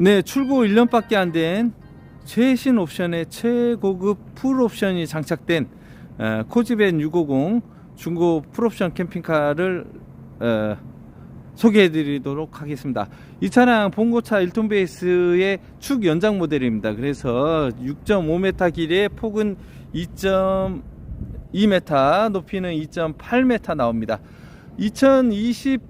네, 출고 1년밖에 안 된 최신 옵션의 최고급 풀 옵션이 장착된 어, 코지벤 650 중고 풀옵션 캠핑카를 어, 소개해 드리도록 하겠습니다. 이 차량 봉고차 1톤 베이스의 축 연장 모델입니다. 그래서 6.5m 길이의 폭은 2.2m, 높이는 2.8m 나옵니다. 2023년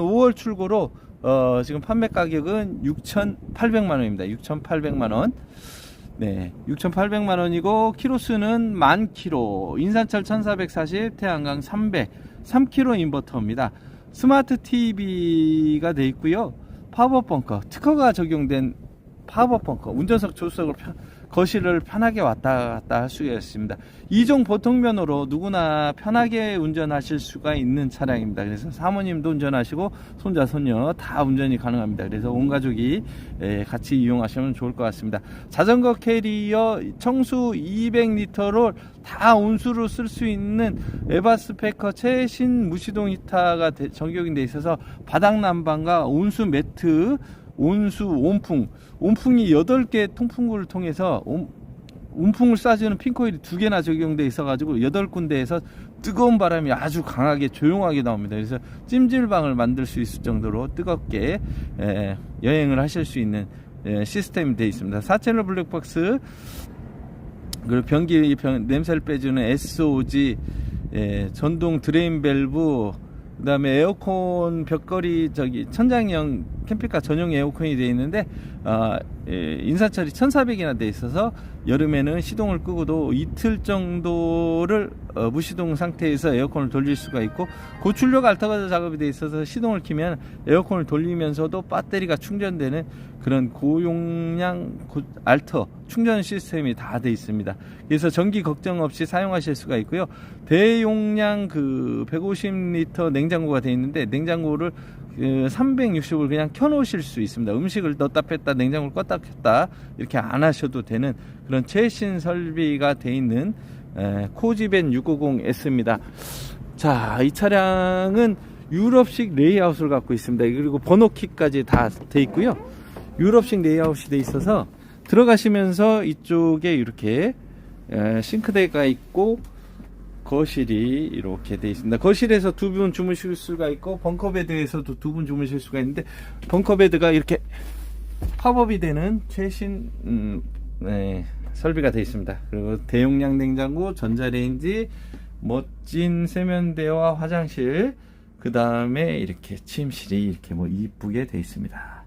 5월 출고로 어, 지금 판매 가격은 6,800만 원입니다. 6,800만 원. 네, 6,800만 원이고 키로수는 만 키로, 인산철 1,440, 태양광 300, 3kg 인버터입니다. 스마트 TV가 돼 있고요. 파워 벙커, 특허가 적용된 파워 벙커, 운전석 조수석을 편- 거실을 편하게 왔다 갔다 할 수가 있습니다. 이종 보통면으로 누구나 편하게 운전하실 수가 있는 차량입니다. 그래서 사모님도 운전하시고 손자 손녀 다 운전이 가능합니다. 그래서 온 가족이 예, 같이 이용하시면 좋을 것 같습니다. 자전거 캐리어 청수 200리터를 다 온수로 쓸 수 있는 에바스페커 최신 무시동 히타가 대- 적용이 돼 있어서 바닥 난방과 온수 매트 온수 온풍 온풍이 8개 통풍구를 통해서 온, 온풍을 쏴주는 핑코일이 두 개나 적용돼 있어가지고 여덟 군데에서 뜨거운 바람이 아주 강하게 조용하게 나옵니다. 그래서 찜질방을 만들 수 있을 정도로 뜨겁게 에, 여행을 하실 수 있는 에, 시스템이 되어 있습니다. 4채널 블랙박스 그리고 변기 변, 냄새를 빼주는 SOG 예, 전동 드레인 밸브 그다음에 에어컨 벽걸이 저기 천장형 캠핑카 전용 에어컨이 되어 있는데 아, 예, 인산철이 1400이나 돼 있어서 여름에는 시동을 끄고도 이틀 정도를 어, 무시동 상태에서 에어컨을 돌릴 수가 있고 고출력 알터가 작업이 돼 있어서 시동을 키면 에어컨을 돌리면서도 배터리가 충전되는 그런 고용량 고- 알터 충전 시스템이 다돼 있습니다. 그래서 전기 걱정 없이 사용하실 수가 있고요. 대용량 그 150리터 냉장고가 돼 있는데 냉장고를 그 360을 그냥 켜놓으실 수 있습니다. 음식을 넣었다 뺐다 냉장고를 껐다 켰다 이렇게 안 하셔도 되는 그런 최신 설비가 돼 있는 에, 코지벤 650S입니다. 자, 이 차량은 유럽식 레이아웃을 갖고 있습니다. 그리고 번호키까지 다 돼 있고요. 유럽식 레이아웃이 돼 있어서 들어가시면서 이쪽에 이렇게 에, 싱크대가 있고 거실이 이렇게 돼 있습니다. 거실에서 두 분 주무실 수가 있고 벙커베드에서도 두 분 주무실 수가 있는데 벙커베드가 이렇게 팝업이 되는 최신 음, 네, 설비가 되어 있습니다. 그리고 대용량 냉장고, 전자레인지, 멋진 세면대와 화장실, 그 다음에 이렇게 침실이 이렇게 뭐 이쁘게 되어 있습니다.